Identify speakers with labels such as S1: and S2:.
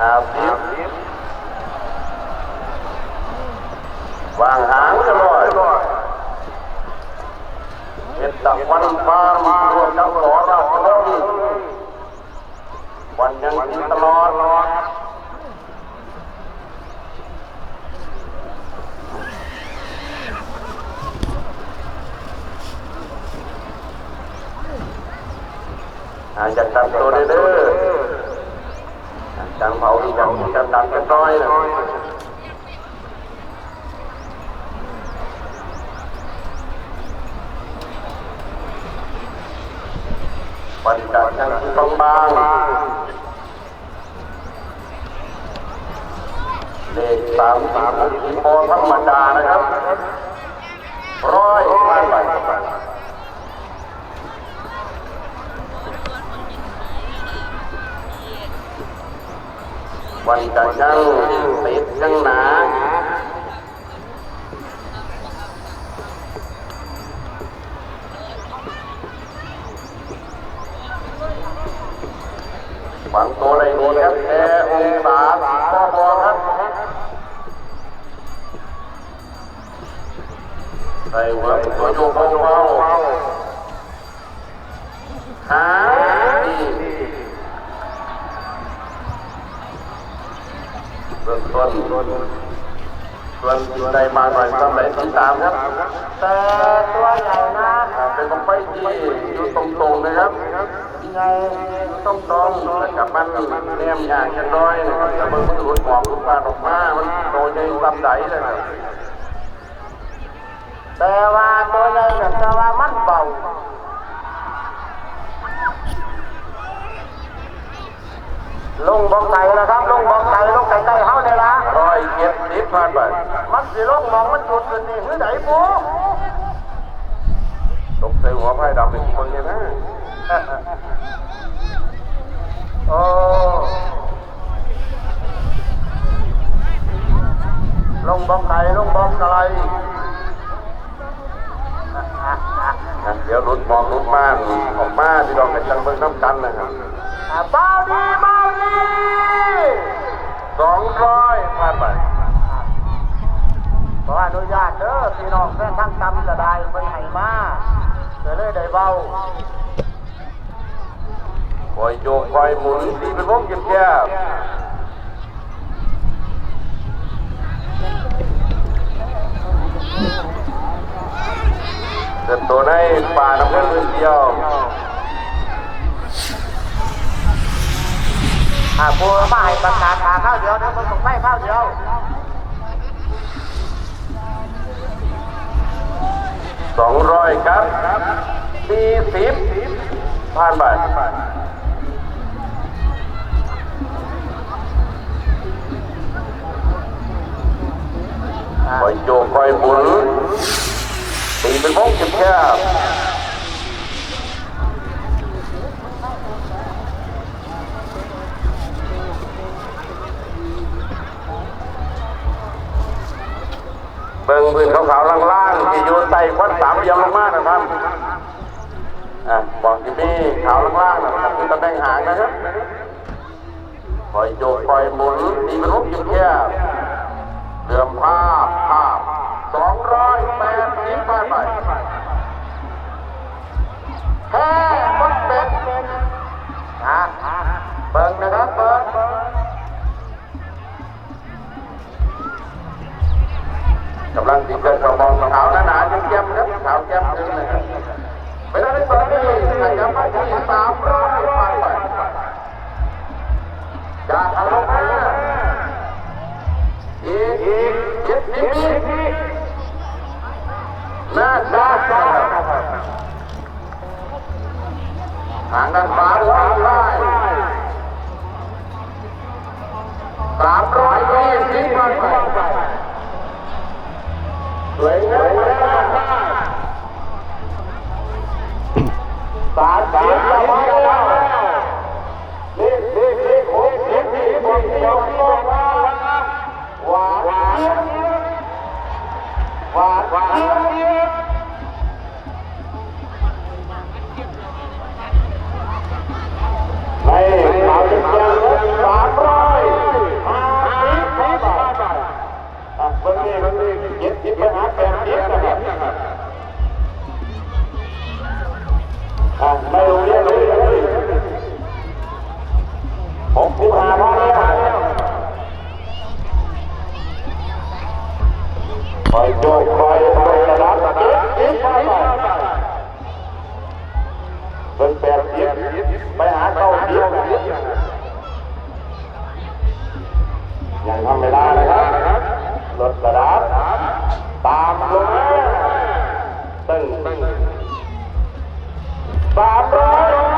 S1: ครับวางหางจะลอยเห็ดตะวันฟาร์มรวมทั้งหลอดาวลมวันยังกินตลอดอาจจะตัดตัวเด้อ จังเผาดีจังจะตัดกันน้อยนะวันจันทร์ยังต้องบางเลขสามสามโอธ ทั้งติดทั้งหนา ส่วนใดมาหน่อยก็ไหนติดตามครับ
S2: แต่ตัวใหญ่นะ
S1: เป็นบังไฟที่อยู่ตรงๆนะครับ
S2: ใหญ่
S1: ต้องตรงแล้วกับมันแนมอย่างกันร้อยนะครับแต่เบิ่งมันหลุดหมอกหลุดปลาออกมามันโตใหญ่ลำใดเลยนะ
S2: แต่ว่าตัวใหญ่แต่ว่ามันเบาลงบอกไก่นะครับลงบอกไก่ลงไก่ไก่เฮาได้ละ
S1: เจ็ดสิบผ่านไป
S2: มันสิลงมองมันจุดขึ้นนี่คือไหนปู
S1: ตกใส่หัวไผ่ดำเป็นคนเนี่ยนะ
S2: โอ้ลงบอกไก่ลงบอกไก่
S1: อะเดี๋ยวหลุดมอกหลุดม่านออกมาที่เราไปจังเบิ่งน้ำกันนะครับ
S2: อะเบาดีเบาดี
S1: สองร้อยผ่านไป
S2: ขออนุญาตเด้อพี่น้องแฟนทั้งตำจะได้เป็นให้มาเดี๋ยวเลยได้เบา
S1: คอยโยกคอยหมุนดีเป็นวงเก็บแก้วเดินตัวในป่าน้ำเงินพื้นเดียว
S2: อ่าปูมาให้ประกาศหาข้าวเดียวเดี๋ยวมันส่งไม่ข้าวเดียว
S1: สองร้อยครับสี่สิบผ่านไปคอยโยกคอยหมุนตีเป็นวงเก็บแก้ว เบิ่งพื้นขาวๆล่างๆที่อยู่ใต้ควันสามเหลี่ยมลงมานะครับอะบอกที่มีขาวล่างๆนะครับคือตำแหน่งหางนะครับคอยโยกคอยหมุนตีเป็นลูกยิ้มแย้มเรื่อมภาพภาพสองร้อยแปดสิบไปไป
S2: แค่คนเป็ดอะเบิ่งนะครับเบิ่งำ
S1: ลังติดเกิดกรบอกขาวหนาๆเยิ่ยมๆครับขาวเยี่มเกินเลยเวลาที่สองนี่ขยับมาที่สามร้อยไปจากอารมณ์อีกเจ็ดนิดน่าจะทางด้านขวาหรือทางซ้ายสามร้อยยี่สิบไป สามสิบแล้วพอแล้วนี่นี่นี่หกสิบนี่หกสิบนี่บอกว่าหวาหวานหวานหวาน ยังทำไม่ได้นะครับลดระดับตามลงมาตึ้งสามร้อย